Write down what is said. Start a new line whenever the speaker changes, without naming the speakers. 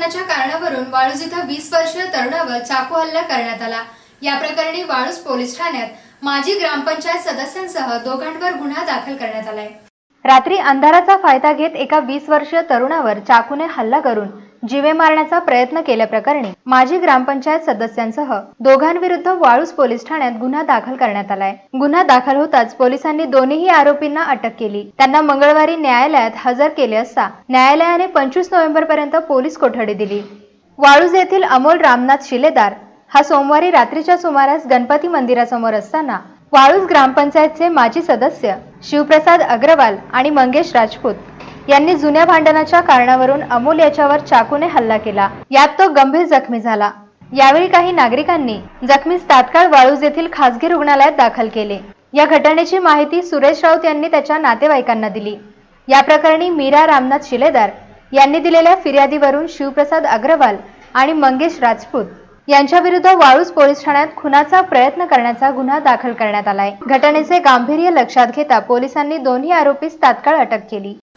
भांडणाच्या कारणावरून वाळूज इथं वीस वर्षीय तरुणावर चाकू हल्ला करण्यात आला. या प्रकरणी वाळूज पोलीस ठाण्यात माजी ग्रामपंचायत सदस्यांसह दोघांवर गुन्हा दाखल करण्यात आलाय. रात्री अंधाराचा फायदा घेत एका वीस वर्षीय तरुणावर चाकूने हल्ला करून जीवे मारण्याचा प्रयत्न केल्याप्रकरणी माजी ग्रामपंचायत सदस्यांसह दोघांविरुद्ध वाळूस पोलीस ठाण्यात गुन्हा दाखल करण्यात आलाय. गुन्हा दाखल होताच पोलिसांनी दोन्ही आरोपींना अटक केली. त्यांना मंगळवारी न्यायालयात हजर केले असता न्यायालयाने पंचवीस नोव्हेंबर पर्यंत पोलीस कोठडी दिली. वाळूज येथील अमोल रामनाथ शिलेदार हा सोमवारी रात्रीच्या सुमारास गणपती मंदिरासमोर असताना वाळूज ग्रामपंचायतचे माजी सदस्य शिवप्रसाद अग्रवाल आणि मंगेश राजपूत यांनी जुन्या भांडणाच्या कारणावरून अमोल याच्यावर चाकूने हल्ला केला. यात तो गंभीर जखमी झाला. यावेळी काही नागरिकांनी जखमीस तात्काळ वाळूज येथील खासगी रुग्णालयात दाखल केले. या घटनेची माहिती सुरेश राऊत यांनी त्याच्या नातेवाईकांना दिली. या प्रकरणी मीरा रामनाथ शिलेदार यांनी दिलेल्या फिर्यादीवरून शिवप्रसाद अग्रवाल आणि मंगेश राजपूत यांच्याविरुद्ध वाळूज पोलीस ठाण्यात खुनाचा प्रयत्न करण्याचा गुन्हा दाखल करण्यात आलाय. घटनेचे गांभीर्य लक्षात घेता पोलिसांनी दोन्ही आरोपीस तात्काळ अटक केली.